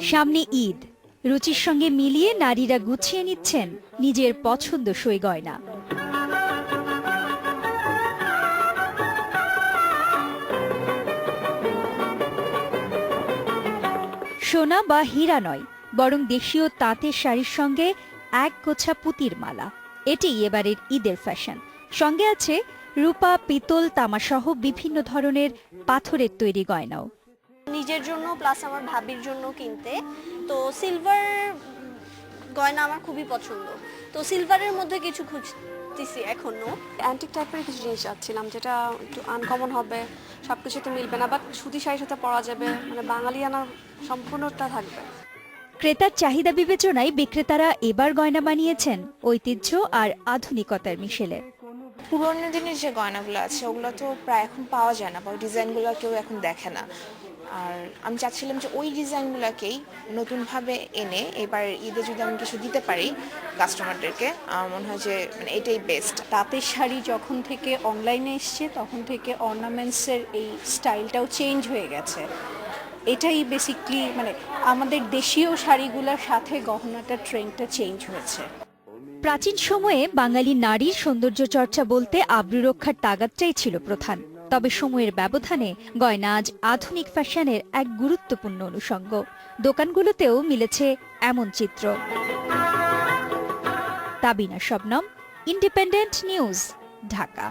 সামনে ঈদ। রুচির সঙ্গে মিলিয়ে নারীরা গুছিয়ে নিচ্ছেন নিজের পছন্দসই গয়না সোনা বা হীরা নয়, বরং দেশীয় তাঁতের শাড়ির সঙ্গে এক গোছা পুতির মালা। এটি এবারের ঈদের ফ্যাশন। সঙ্গে আছে রূপা, পিতল তামাসহ বিভিন্ন ধরনের পাথরের তৈরি গয়নাও। নিজের জন্য প্লাস আমার ভাবির জন্য কিনতে। তো সিলভার গয়না আমার খুবই পছন্দ। তো সিলভারের মধ্যে কিছু খুঁজতেছি এখনও। অ্যান্টিক টাইপের কিছু জিনিস চাচ্ছিলাম যেটা একটু আনকমন হবে সব কিছুতে মিলবে না বাট সুতি শাড়ির সাথে পরা যাবে মানে বাঙালি আনার সম্পূর্ণটা থাকবে। ক্রেতার চাহিদা বিবেচনায় বিক্রেতারা এবার গয়না বানিয়েছেন ঐতিহ্য আর আধুনিকতার মিশেলে। পুরোনো দিনের যে গয়নাগুলো আছে ওগুলো তো প্রায় এখন পাওয়া যায় না বা ডিজাইনগুলো কেউ এখন দেখে না। আমি চাচ্ছিলাম যে ওই ডিজাইনগুলোকেই নতুনভাবে এনে এবার ঈদে যদি আমি কিছু দিতে পারি কাস্টমারদেরকে আমার মনে হয় যে মানে এটাই বেস্ট তাঁতের শাড়ি যখন থেকে অনলাইনে এসছে তখন থেকে অর্নামেন্টসের এই স্টাইলটাও চেঞ্জ হয়ে গেছে। এটাই বেসিকলি মানে আমাদের দেশীয় শাড়িগুলোর সাথে গহনাটা ট্রেন্ডটা চেঞ্জ হয়েছে। প্রাচীন সময়ে বাঙালি নারীর সৌন্দর্য চর্চা বলতে আব্রু রক্ষার তাগাদটাই ছিল প্রধান। তবে সময়ের ব্যবধানে গয়না আজ আধুনিক ফ্যাশনের এক গুরুত্বপূর্ণ অনুষঙ্গ। দোকানগুলোতেও মিলেছে এমন চিত্র। Tabina Shabnam independent news Dhaka.